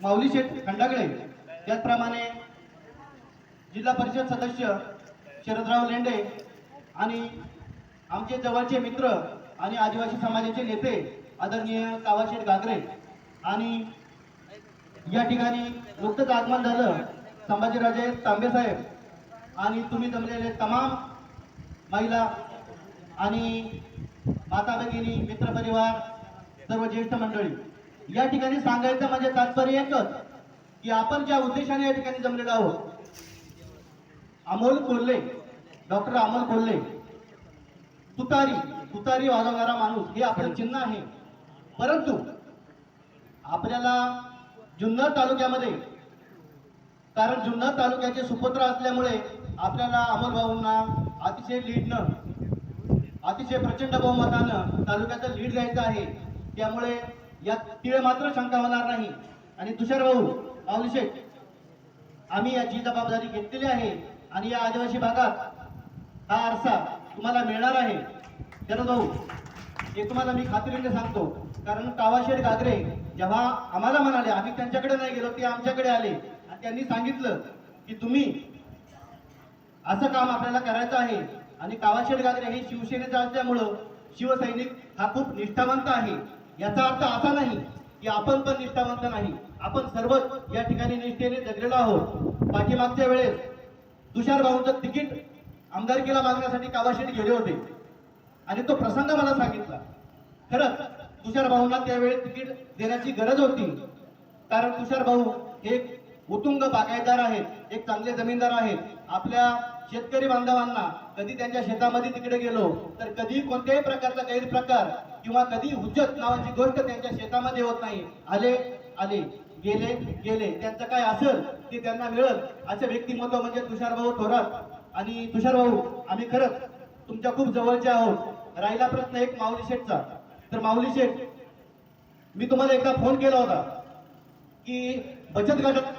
माऊली शेठ खंडागळे. त्याचप्रमाणे जिल्हा परिषद सदस्य शरदराव लेंडे आणि आमचे जवळचे मित्र आणि आदिवासी समाजाचे नेते आदरणीय कावाशेठ गागरे आणि या ठिकाणी नुकतंच आगमन झालं संभाजीराजे तांबे साहेब आणि तुम्ही जमलेले तमाम महिला आणि माता भगिनी मित्रपरिवार सर्व ज्येष्ठ मंडळी. या ठिकाणी सांगायचं म्हणजे तात्पर्य एकच की आपण ज्या उद्देशाने या ठिकाणी जमलेलो आहोत अमोल कोल्हे डॉक्टर अमोल कोल्हे तुतारी तुतारी वाजवणारा माणूस हे आपलं चिन्ह आहे. परंतु आपल्याला जुन्नर तालुक्यामध्ये कारण जुन्नर तालुक्याचे सुपुत्र असल्यामुळे आपल्याला अमोल भाऊंना अतिशय लीडनं अतिशय प्रचंड बहुमतानं तालुक्याचं लीड द्यायचं आहे. त्यामुळे यात तिळ मात्र शंका होणार नाही. आणि तुषार भाऊ माऊलीशेठ आम्ही याची जबाबदारी घेतलेली आहे. आणि या आदिवासी भागात हा आरसा तुम्हाला मिळणार आहे. शरद भाऊ हे तुम्हाला मी खात्रीने सांगतो. कारण कावाशेठ गागरे जेव्हा आम्हाला म्हणाले आम्ही त्यांच्याकडे नाही गेलो ते आमच्याकडे आले. आणि त्यांनी सांगितलं की तुम्ही असं काम आपल्याला करायचं आहे. आणि कावाशेठ गागरे हे शिवसेनेचं असल्यामुळं शिवसैनिक हा खूप निष्ठावंत आहे. याचा अर्थ असा नाही की आपण पण निष्ठावंत नाही. आपण सर्वच या ठिकाणी निष्ठेने जगलेलो आहोत. पाठीमागच्या वेळेस तुषार भाऊंचं तिकीट आमदारकीला मागण्यासाठी कावाशेट गेले होते. आणि तो प्रसंग मला सांगितला. खरंच तुषार भाऊंना त्यावेळी तिकीट देण्याची गरज होती. कारण तुषार भाऊ हे एक उतुंग बागायतदार आहेत एक चांगले जमीनदार आहेत. आपल्या शेतकरी बांधवांना कधी त्यांच्या शेतामध्ये तिकडे गेलो तर कधी कोणत्याही प्रकारचा गैरप्रकार किंवा कधी हुज्जत नावाची गोष्ट त्यांच्या शेतामध्ये होत नाही. आले आले गेले गेले. त्यांचं काय असेल ते त्यांना मिळत असे व्यक्तिमत्व म्हणजे तुषार भाऊ थोरात आणि तुषार भाऊ आम्ही खरंच तुमच्या खूप जवळचे आहोत. राहिला प्रश्न एक माऊली शेठचा. तर माऊली शेठ मी तुम्हाला एकदा फोन केला होता की बचत गटात